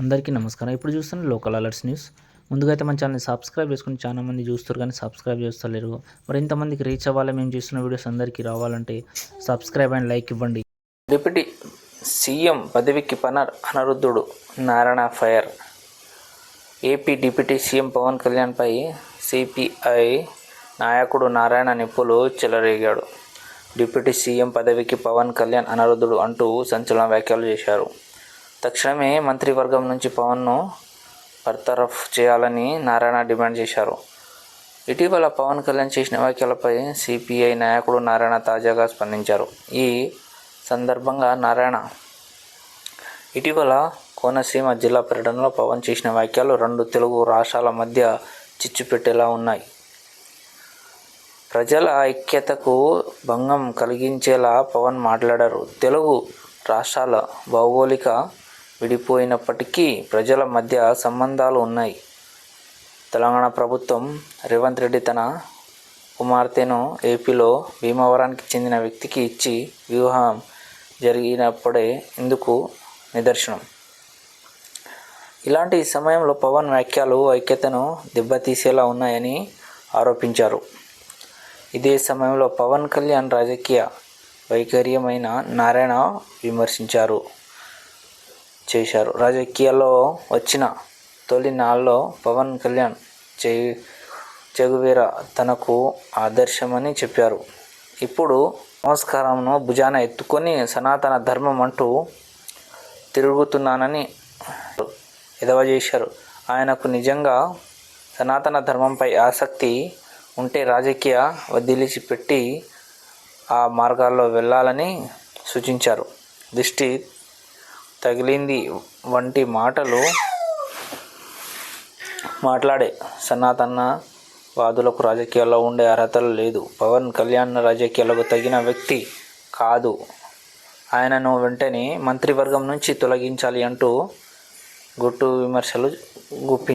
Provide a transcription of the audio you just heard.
అందరికీ నమస్కారం. ఇప్పుడు చూస్తున్న లోకల్ అలర్ట్స్ న్యూస్. ముందుగా అయితే మన ఛానల్ని సబ్స్క్రైబ్ చేసుకుని చాలా మంది చూస్తారు కానీ సబ్స్క్రైబ్ చేస్తలేరు. మరి ఇంతమందికి రీచ్ అవ్వాలి మేము చేస్తున్న వీడియోస్ అందరికీ రావాలంటే సబ్స్క్రైబ్ అండ్ లైక్ ఇవ్వండి. డిప్యూటీ సీఎం పదవికి పనర్ అనరుద్ధుడు Narayana fire. AP deputy CM Pawan కళ్యాణ్పై CPI నాయకుడు నారాయణ నిప్పులు చెలరేగాడు. డిప్యూటీ సీఎం పదవికి పవన్ కళ్యాణ్ అనరుద్ధుడు అంటూ సంచలన వ్యాఖ్యలు చేశారు. తక్షణమే మంత్రివర్గం నుంచి పవన్ను బర్తరఫ్ చేయాలని నారాయణ డిమాండ్ చేశారు. ఇటీవల పవన్ కళ్యాణ్ చేసిన వ్యాఖ్యలపై సిపిఐ నాయకుడు నారాయణ తాజాగా స్పందించారు. ఈ సందర్భంగా నారాయణ ఇటీవల కోనసీమ జిల్లా పర్యటనలో పవన్ చేసిన వ్యాఖ్యలు రెండు తెలుగు రాష్ట్రాల మధ్య చిచ్చు పెట్టేలా ఉన్నాయి. ప్రజల ఐక్యతకు భంగం కలిగించేలా పవన్ మాట్లాడారు. తెలుగు రాష్ట్రాల భౌగోళిక విడిపోయినప్పటికీ ప్రజల మధ్య సంబంధాలు ఉన్నాయి. తెలంగాణ ప్రభుత్వం రేవంత్ రెడ్డి తన కుమార్తెను ఏపీలో భీమవరానికి చెందిన వ్యక్తికి ఇచ్చి వివాహం జరిగినప్పుడే ఇందుకు నిదర్శనం. ఇలాంటి సమయంలో పవన్ వ్యాఖ్యలు ఐక్యతను దెబ్బతీసేలా ఉన్నాయని ఆరోపించారు. ఇదే సమయంలో పవన్ కళ్యాణ్ రాజకీయ వైఖర్యమైన నారాయణ విమర్శించారు. చేశారు. రాజకీయాల్లో వచ్చిన తొలి నాళ్ళలో పవన్ కళ్యాణ్ చే చెగువీర తనకు ఆదర్శమని చెప్పారు. ఇప్పుడు నమస్కారంను భుజాన ఎత్తుకొని సనాతన ధర్మం అంటూ తిరుగుతున్నానని ఎదవ చేశారు. ఆయనకు నిజంగా సనాతన ధర్మంపై ఆసక్తి ఉంటే రాజకీయ వదిలిచిపెట్టి ఆ మార్గాల్లో వెళ్ళాలని సూచించారు. దృష్టి తగిలింది వంటి మాటలు మాట్లాడే సనాతన వాదులకు రాజకీయాల్లో ఉండే అర్హతలు లేదు. పవన్ కళ్యాణ్ రాజకీయాలకు తగిన వ్యక్తి కాదు. ఆయనను వెంటనే మంత్రివర్గం నుంచి తొలగించాలి అంటూ గుట్టు విమర్శలు గుప్పి